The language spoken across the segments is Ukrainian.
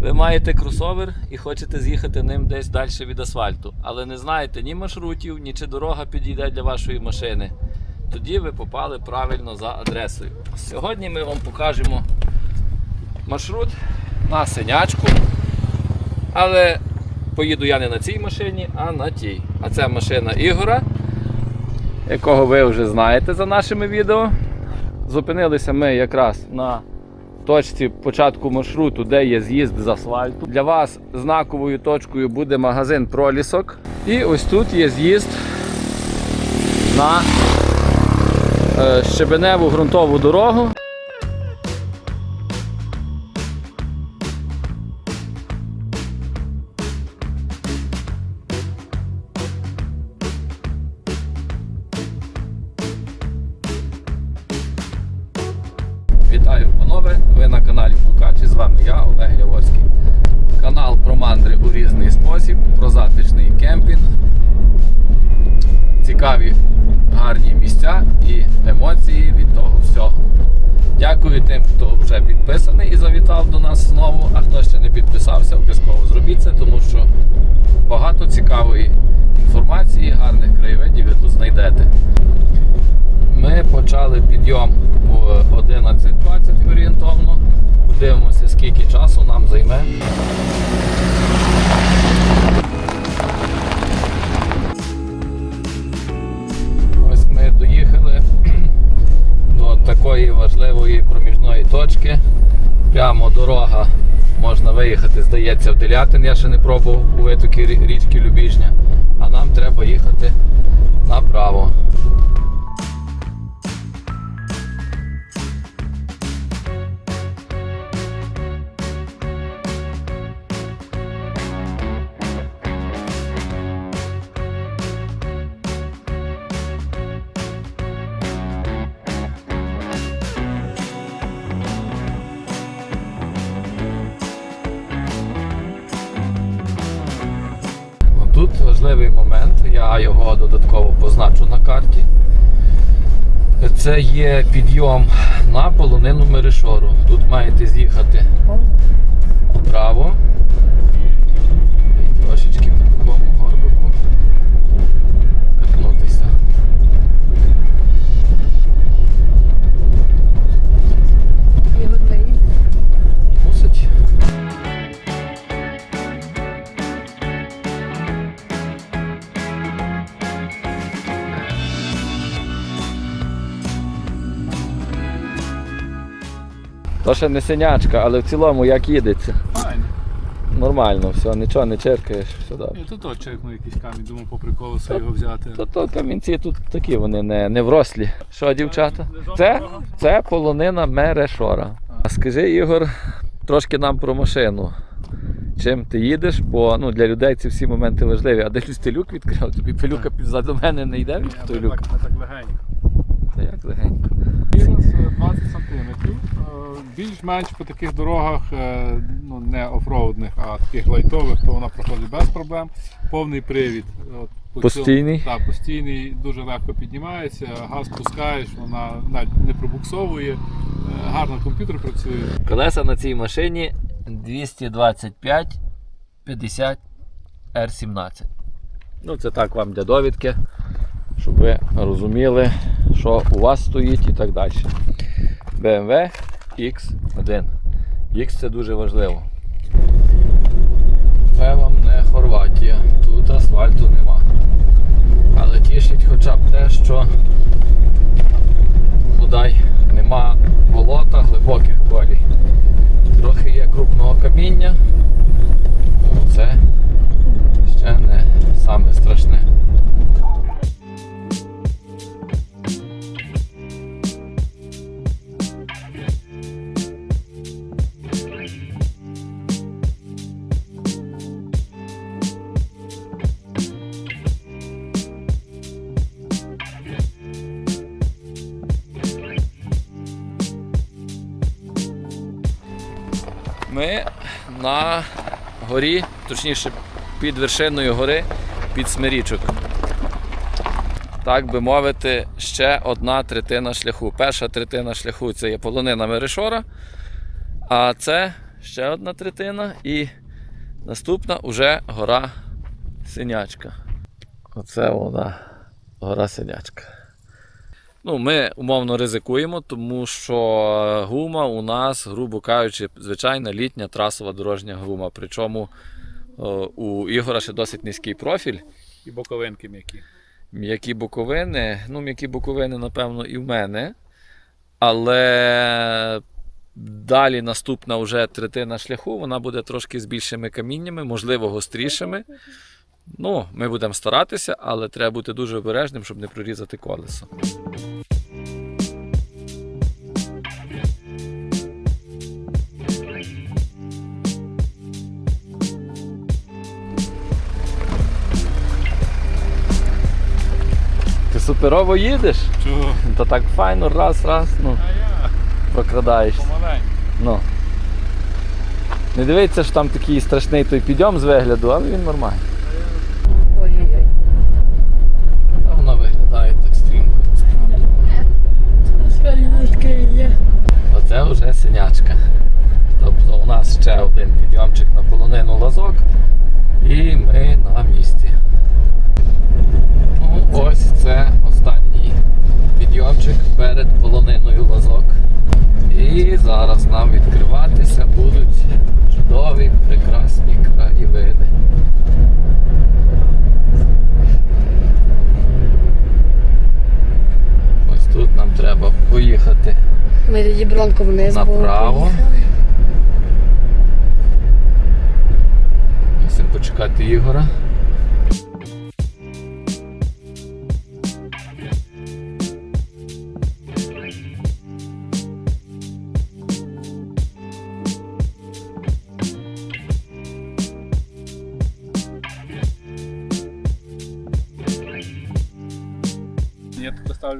Ви маєте кросовер і хочете з'їхати ним десь далі від асфальту, але не знаєте ні маршрутів, ні чи дорога підійде для вашої машини. Тоді ви попали правильно за адресою. Сьогодні ми вам покажемо маршрут на синячку. Але поїду я не на цій машині, а на тій. А це машина Ігора, якого ви вже знаєте за нашими відео. Зупинилися ми якраз на точці початку маршруту, де є з'їзд з асфальту. Для вас знаковою точкою буде магазин Пролісок. І ось тут є з'їзд на е, щебеневу ґрунтову дорогу. Спосіб, про затишний кемпінг, цікаві гарні місця і емоції від того всього. Дякую тим, хто вже підписаний і завітав до нас знову. А хто ще не підписався, обов'язково зробіть це, тому що багато цікавої інформації, гарних краєвидів ви тут знайдете. Ми почали підйом в 11.20 Прямо дорога можна виїхати, здається, в Делятин. Я ще не пробував у витоки річки Любіжня. А нам треба їхати направо. Я його додатково позначу на карті. Це є підйом на полонину Мерешору. Тут маєте з'їхати вправо. То ще не синячка, але в цілому як їдеться. Файно. Нормально, все, нічого не черкаєш, все добре. Я тут от черкнув якийсь камінь, думав по приколу все його взяти. То, то камінці тут такі, вони не, не врослі. Що, дівчата? Це, це полонина Мерешора. А скажи, Ігор, трошки нам про машину. Чим ти їдеш, бо ну, для людей ці всі моменти важливі. А десь ти люк відкрив, тобі пилюка позаду мене не йде від той люк. так, так легенько. Та як легенько. Мінус е, 20 сантиметрів. Е, Більш-менш по таких дорогах, е, ну не офроудних, а таких лайтових, то вона проходить без проблем. Повний привід. От, по Постійний? цьому- Так, постійний, дуже легко піднімається, газ пускаєш, вона навіть не пробуксовує, е, гарно комп'ютер працює. Колеса на цій машині 225 50 R17. Ну, це так вам для довідки, щоб ви розуміли, що у вас стоїть і так далі. BMW X1. X це дуже важливо. Це вам не Хорватія. Тут асфальту нема. Але тішить хоча б те, що бодай нема болота, глибоких колій. Трохи є крупного каміння. Ну, це ще не саме страшне. Горі, точніше під вершиною гори, під Смирічок. Так би мовити, ще одна третина шляху. Перша третина шляху це є полонина Мерешора, а це ще одна третина і наступна уже гора Синячка. Оце вона, гора Синячка. Ну, ми умовно ризикуємо, тому що гума у нас, грубо кажучи, звичайна літня трасова дорожня гума. Причому у Ігора ще досить низький профіль. І боковинки м'які. М'які боковини, ну, м'які боковини, напевно, і в мене. Але далі наступна вже третина шляху, вона буде трошки з більшими каміннями, можливо, гострішими. Ну, ми будемо старатися, але треба бути дуже обережним, щоб не прорізати колесо. Ти суперово їдеш? Чого? Та так файно, раз, раз, ну, А я прокрадаєшся. Ну. Не дивіться, що там такий страшний той підйом з вигляду, але він нормальний. Ой-ой-ой. Та вона виглядає так стрімко. Оце вже синячка. Тобто у нас ще один підйомчик на полонину лазок. І ми на місці. Ну, ось це останній підйомчик перед полониною лазок. І зараз нам відкриватися будуть чудові, прекрасні краєвиди. Ось тут нам треба поїхати Ми вниз направо. Мусимо почекати Ігора.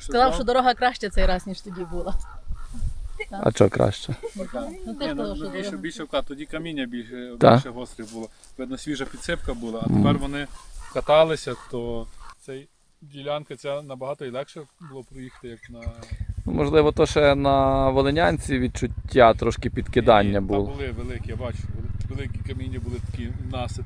Сказав, що дорога краща цей раз, ніж тоді була. А що краще? Ну Ні, ну, що більше, більше вкат, тоді каміння більше, Так. більше гостре було. Видно, свіжа підсипка була, а тепер вони каталися, то цей ділянка ця набагато і легше було проїхати, як на Ну, можливо, то ще на Волинянці відчуття трошки підкидання Ні, Та було. були великі, я бачу. вели- Великі каміння були такі насип.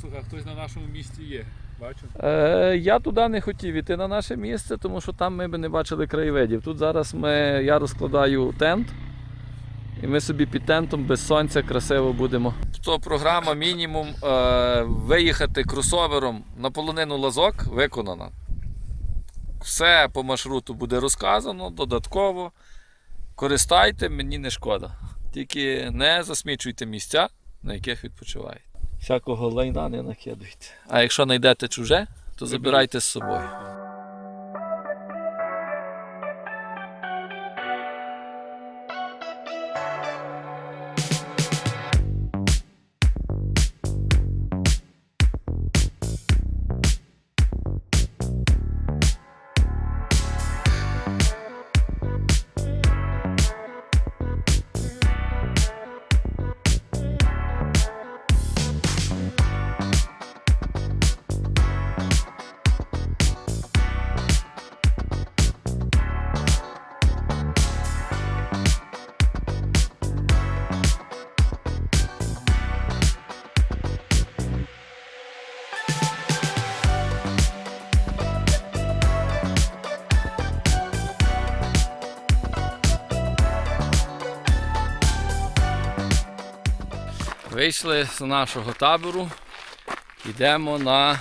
Слухай, а хтось на нашому місці є. Бачу. Е, я туди не хотів іти на наше місце, тому що там ми б не бачили краєвидів. Тут зараз ми, я розкладаю тент, і ми собі під тентом без сонця красиво будемо. То програма мінімум е, виїхати кросовером на полонину лазок виконана. Все по маршруту буде розказано додатково. Користайте, мені не шкода. Тільки не засмічуйте місця, на яких відпочиваєте. Всякого лайна не накидуйте. А якщо знайдете чуже, то забирайте з собою. Вийшли з нашого табору, йдемо на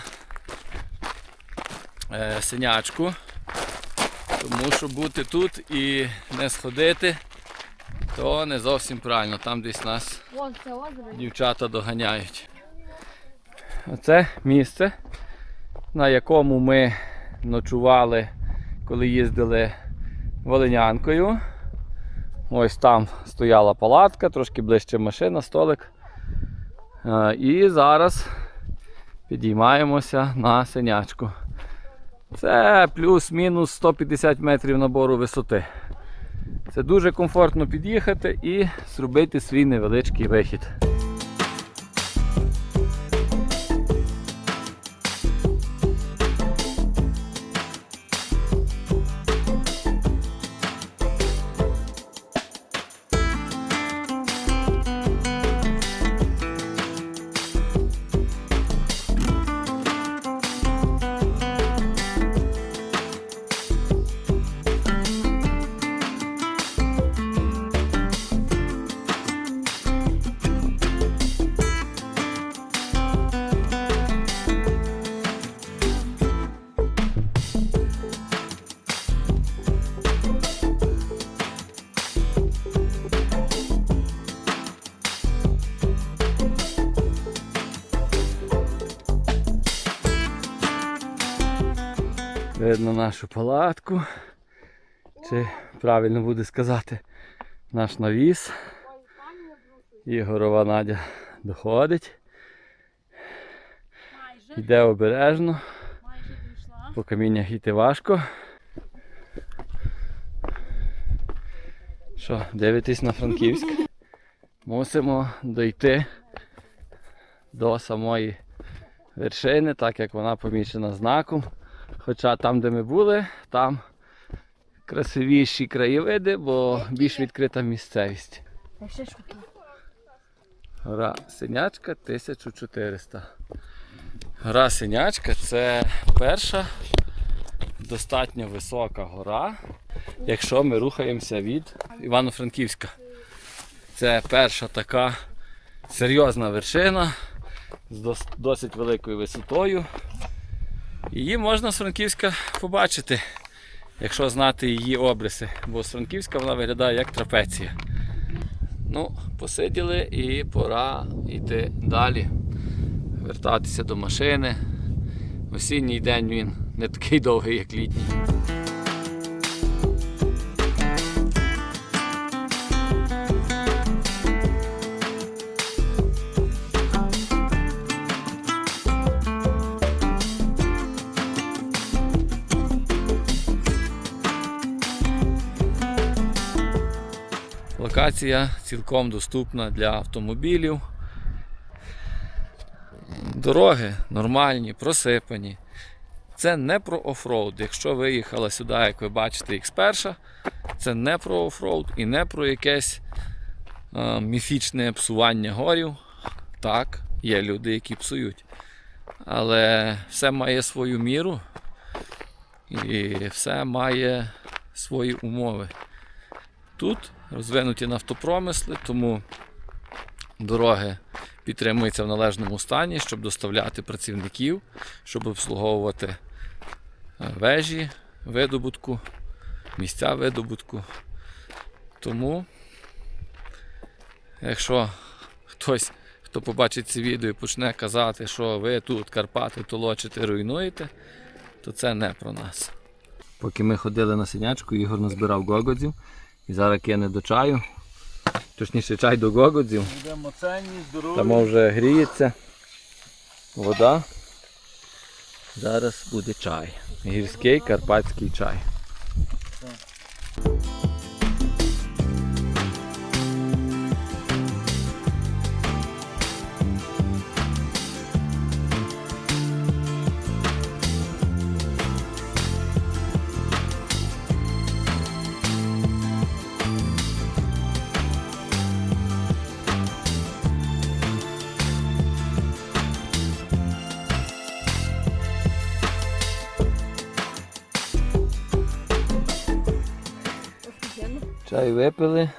е, синячку. Тому що бути тут і не сходити, то не зовсім правильно. Там десь нас дівчата доганяють. Оце місце, на якому ми ночували, коли їздили Волинянкою. Ось там стояла палатка, трошки ближче машина, столик. Е, І зараз підіймаємося на синячку. Це плюс-мінус 150 метрів набору висоти. Це дуже комфортно під'їхати і зробити свій невеличкий вихід. Нашу палатку. Чи правильно буде сказати наш навіс. Ігорова Надя доходить. Йде обережно, по каміннях йти важко. Що, дивитесь на Франківськ? Мусимо дойти до самої вершини, так як вона помічена знаком. Хоча там, де ми були, там красивіші краєвиди, бо більш відкрита місцевість. Гора Синячка 1400. Гора Синячка це перша достатньо висока гора, якщо ми рухаємося від Івано-Франківська. Це перша така серйозна вершина з досить великою висотою. Її можна з Франківська побачити, якщо знати її обриси, бо з Франківська вона виглядає як трапеція. Ну, посиділи і пора йти далі. Вертатися до машини. Осінній день він не такий довгий, як літній. Локація цілком доступна для автомобілів. Дороги нормальні, просипані. Це не про офроуд. Якщо виїхала сюди, як ви бачите, X1, це не про офроуд і не про якесь е, міфічне псування горів. Так, є люди, які псують. Але все має свою міру і все має свої умови. Тут розвинуті нафтопромисли, тому дороги підтримуються в належному стані, щоб доставляти працівників, щоб обслуговувати е, вежі видобутку, місця видобутку. Тому, якщо хтось, хто побачить це відео і почне казати, що ви тут Карпати толочите, руйнуєте, то це не про нас. Поки ми ходили на синячку, Ігор назбирав гогодзів. І зараз кине до чаю. Точніше чай до гогодзів. Будемо ценні, здорові. Там вже гріється вода. Зараз буде чай. Гірський карпатський чай. Чай випили,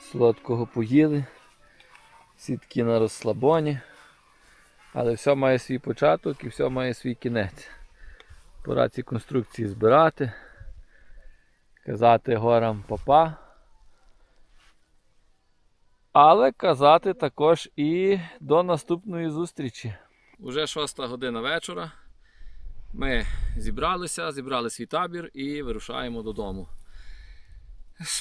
солодкого поїли, всі такі на розслабоні. Але все має свій початок і все має свій кінець. Пора ці конструкції збирати, казати горам папа. Але казати також і до наступної зустрічі. Уже шоста година вечора. Ми зібралися, зібрали свій табір і вирушаємо додому.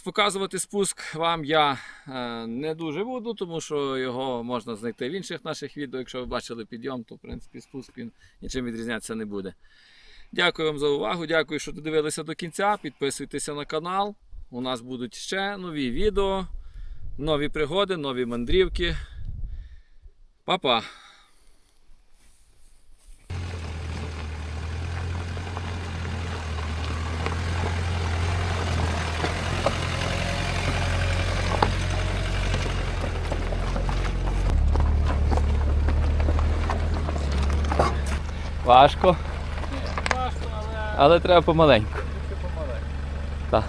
Показувати спуск вам я е, не дуже буду, тому що його можна знайти в інших наших відео. Якщо ви бачили підйом, то в принципі спуск він нічим відрізнятися не буде. Дякую вам за увагу. Дякую, що додивилися до кінця. Підписуйтеся на канал. У нас будуть ще нові відео, нові пригоди, нові мандрівки. Па-па! Важко, Важко, але але треба помаленьку. тільки помаленьку. Так.